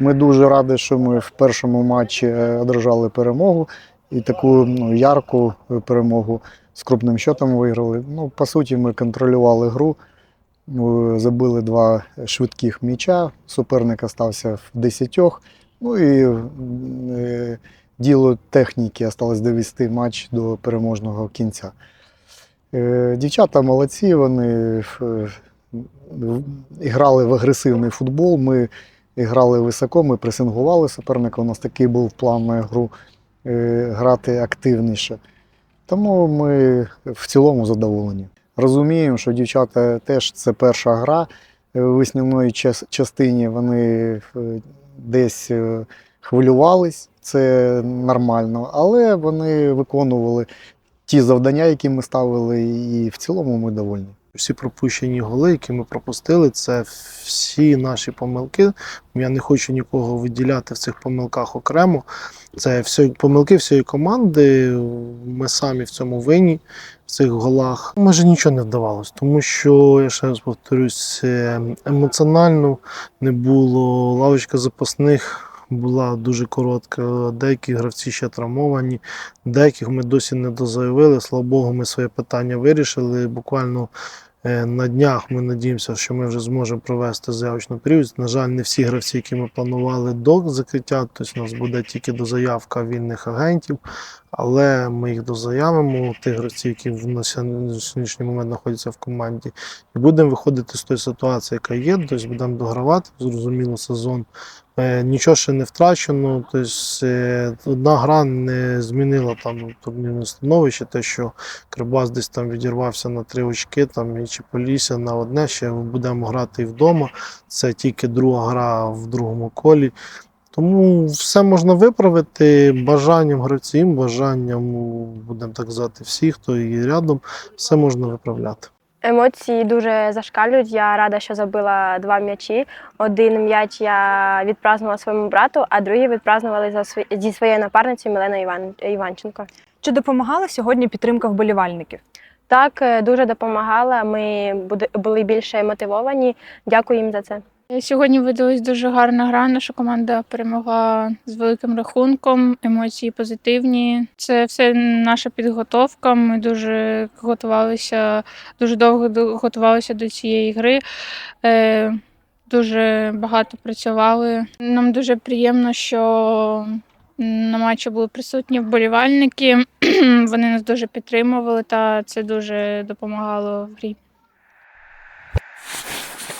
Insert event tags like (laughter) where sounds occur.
Ми дуже раді, що ми в першому матчі е, одержали перемогу і таку ну, ярку перемогу з крупним счетом виграли. Ну, по суті, ми контролювали гру, забили два швидких м'яча, суперник остався в десятьох. Ну і е, діло техніки осталось довести матч до переможного кінця. Е, Дівчата молодці, вони грали в агресивний футбол. Ми грали високо, ми пресингували суперника. У нас такий був план на гру е, грати активніше. Тому ми в цілому задоволені. Розуміємо, що дівчата теж це перша гра. Е, В весняної частині вони е, десь хвилювались, це нормально, але вони виконували ті завдання, які ми ставили, і в цілому ми довольні. Всі пропущені голи, які ми пропустили, це всі наші помилки. Я не хочу нікого виділяти в цих помилках окремо. Це всі помилки всієї команди. Ми самі в цьому винні, в цих голах. Майже нічого не вдавалось, тому що я ще раз повторюсь, емоціонально не було. Лавочка запасних була дуже коротка. Деякі гравці ще травмовані, деяких ми досі не дозаявили. Слава Богу, ми своє питання вирішили. Буквально На днях ми надіємося, що ми вже зможемо провести заявочний період. На жаль, не всі гравці, які ми планували до закриття, тобто у нас буде тільки дозаявка вільних агентів, але ми їх дозаявимо, тих гравців, які в сьогоднішній момент знаходяться в команді, і будемо виходити з тої ситуації, яка є, тобто будемо догравати, зрозуміло, сезон. Е, Нічого ще не втрачено, тобто е, одна гра не змінила там турнірне становище, те, що Кривбас десь там відірвався на три очки, там і Чіполісся на одне. Ще будемо грати і вдома. Це тільки друга гра в другому колі. Тому все можна виправити бажанням гравців, бажанням, будемо так казати, всіх, хто є рядом, все можна виправляти. Емоції дуже зашкалюють. Я рада, що забила два м'ячі. Один м'яч я відпразнувала своєму брату, а другий відпразнували за свої- зі своєю напарницею Миленою Іван... Іванченко. Чи допомагала сьогодні підтримка вболівальників? Так, е, дуже допомагала. Ми були більше мотивовані. Дякую їм за це. Сьогодні видалась дуже гарна гра. Наша команда перемогла з великим рахунком, емоції позитивні. Це все наша підготовка. Ми дуже готувалися, дуже довго до- готувалися до цієї гри. Е, Дуже багато працювали. Нам дуже приємно, що на матчі були присутні вболівальники. (clears throat) Вони нас дуже підтримували, та це дуже допомагало в грі.